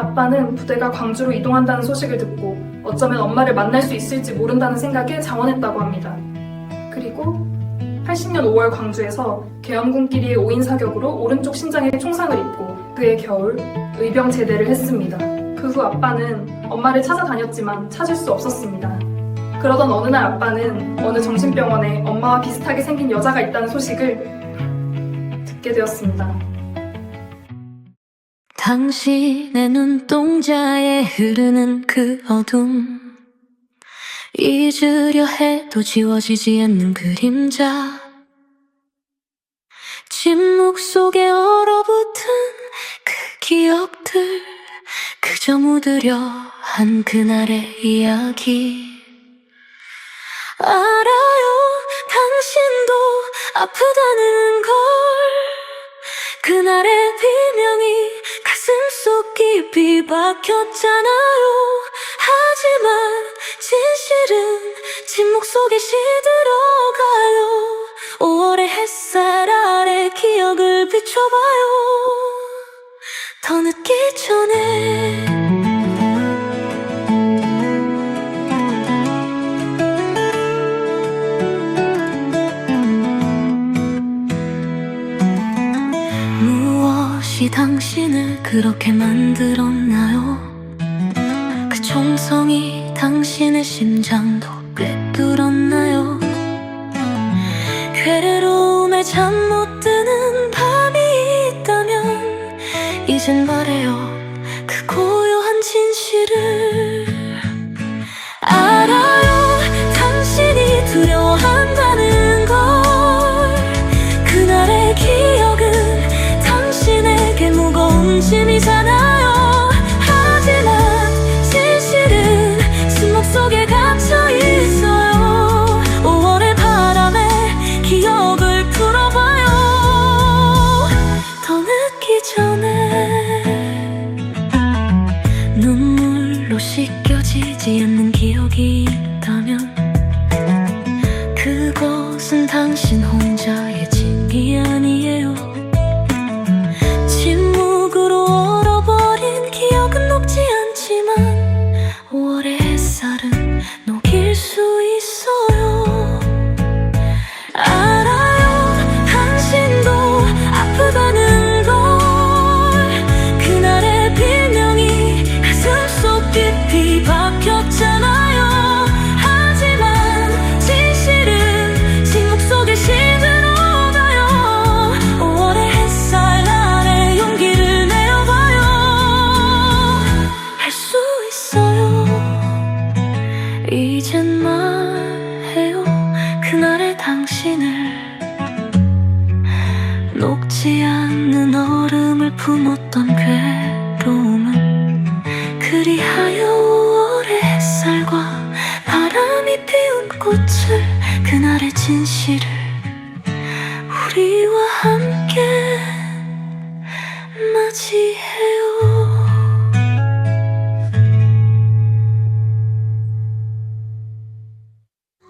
아빠는 부대가 광주로 이동한다는 소식을 듣고 어쩌면 엄마를 만날 수 있을지 모른다는 생각에 자원했다고 합니다. 그리고 80년 5월 광주에서 계엄군끼리의 5인 사격으로 오른쪽 심장에 총상을 입고 그해 겨울 의병 제대를 했습니다. 그 후 아빠는 엄마를 찾아다녔지만 찾을 수 없었습니다. 그러던 어느 날 아빠는 어느 정신병원에 엄마와 비슷하게 생긴 여자가 있다는 소식을 듣게 되었습니다. 당신의 눈동자에 흐르는 그 어둠. 잊으려 해도 지워지지 않는 그림자. 침묵 속에 얼어붙은 그 기억들. 그저 묻으려 한 그날의 이야기. 알아요 당신도 아프다는 걸. 그날의 비명이 박혔잖아요. 하지만 진실은 침묵 속에 시들어가요. 5월의 햇살 아래 기억을 비춰봐요. 더 늦기 전에. 무엇이 당신을 그렇게 만들었나요? 그 총성이 당신의 심장도 꿰뚫었나요? 괴로움에 잠 못 드는 밤이 있다면 이젠 말해 지지 않는 기억이 있다면 그것은 당신 혼 녹지 않는 얼음을 품었던 괴로움은 그리하여 5월의 햇살과 바람이 피운 꽃을 그날의 진실을 우리와 함께 맞이